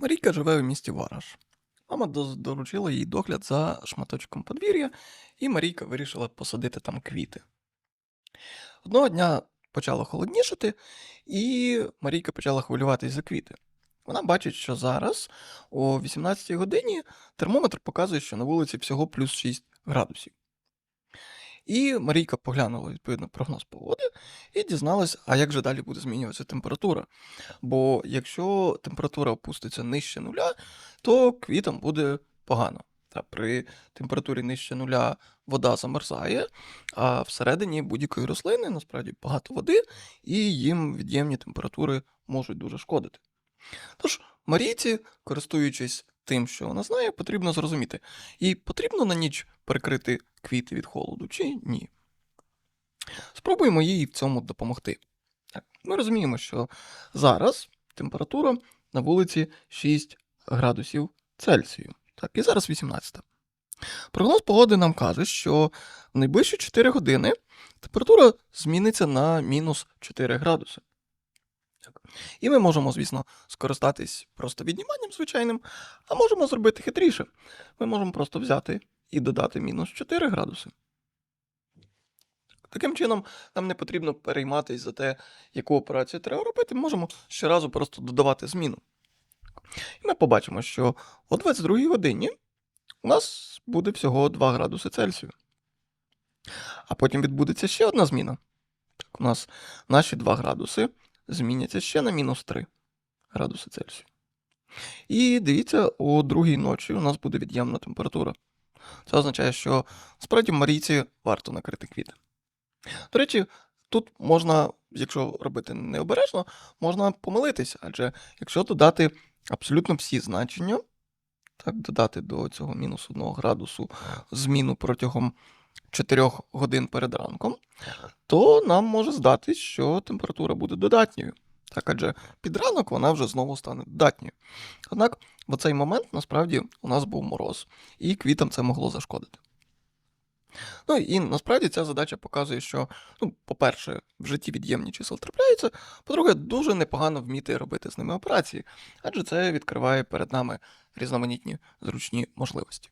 Марійка живе у місті Вараш. Мама доручила їй догляд за шматочком подвір'я, і Марійка вирішила посадити там квіти. Одного дня почало холоднішати, і Марійка почала хвилюватись за квіти. Вона бачить, що зараз, о 18-й годині, термометр показує, що на вулиці всього плюс 6 градусів. І Марійка поглянула відповідно прогноз погоди і дізналась, а як же далі буде змінюватися температура. Бо якщо температура опуститься нижче нуля, то квітам буде погано. Та при температурі нижче нуля вода замерзає, а всередині будь-якої рослини насправді багато води, і їм від'ємні температури можуть дуже шкодити. Тож Марійці, користуючись тим, що вона знає, потрібно зрозуміти, їй потрібно на ніч прикрити квіти від холоду чи ні. Спробуємо їй в цьому допомогти. Ми розуміємо, що зараз температура на вулиці 6 градусів Цельсію. Так, і зараз 18. Прогноз погоди нам каже, що в найближчі 4 години температура зміниться на мінус 4 градуси. І ми можемо, звісно, скористатись просто відніманням звичайним, а можемо зробити хитріше. Ми можемо просто взяти і додати мінус 4 градуси. Таким чином, нам не потрібно перейматися за те, яку операцію треба робити. Ми можемо щоразу просто додавати зміну. І ми побачимо, що о 22 годині у нас буде всього 2 градуси Цельсію. А потім відбудеться ще одна зміна. Так, у нас наші 2 градуси зміняться ще на мінус 3 градуси Цельсію. І дивіться, о другій ночі у нас буде від'ємна температура. Це означає, що справді Марійці варто накрити квіти. До речі, тут можна, якщо робити необережно, можна помилитися, адже якщо додати абсолютно всі значення, так, додати до цього мінус 1 градусу зміну протягом 4 годин перед ранком, то нам може здатись, що температура буде додатньою. Так, адже під ранок вона вже знову стане додатньою. Однак в цей момент насправді у нас був мороз, і квітам це могло зашкодити. Ну і насправді ця задача показує, що, ну, по-перше, в житті від'ємні чисел трапляються, по-друге, дуже непогано вміти робити з ними операції, адже це відкриває перед нами різноманітні зручні можливості.